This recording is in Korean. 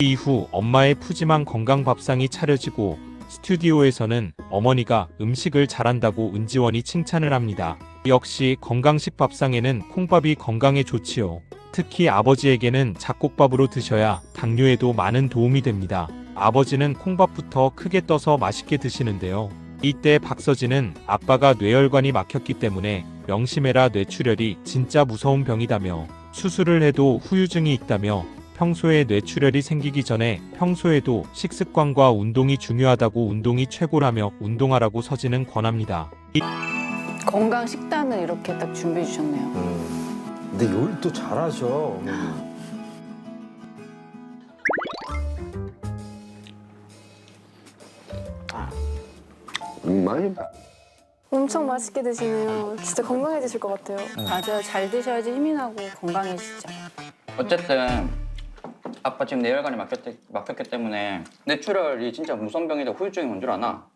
이후 엄마의 푸짐한 건강 밥상이 차려지고 스튜디오에서는 어머니가 음식을 잘한다고 은지원이 칭찬을 합니다. 역시 건강식 밥상에는 콩밥이 건강에 좋지요. 특히 아버지에게는 잡곡밥으로 드셔야 당뇨에도 많은 도움이 됩니다. 아버지는 콩밥부터 크게 떠서 맛있게 드시는데요. 이때 박서진은 아빠가 뇌혈관이 막혔기 때문에 명심해라 뇌출혈이 진짜 무서운 병이다며 수술을 해도 후유증이 있다며 평소에 뇌출혈이 생기기 전에 평소에도 식습관과 운동이 중요하다고 운동이 최고라며 운동하라고 서진은 권합니다. 건강 식단을 이렇게 딱 준비해 주셨네요. 음. 근데 요리 또 잘하셔. 어머니. 음, 맛있다. 엄청 맛있게 드시네요. 진짜 건강해지실 것 같아요. 맞아요. 잘 드셔야지 힘이 나고 건강해지죠. 어쨌든 아빠 지금 뇌혈관이 막혔기, 때문에 뇌출혈이 진짜 무서운 병이다 후유증이 뭔 줄 아나?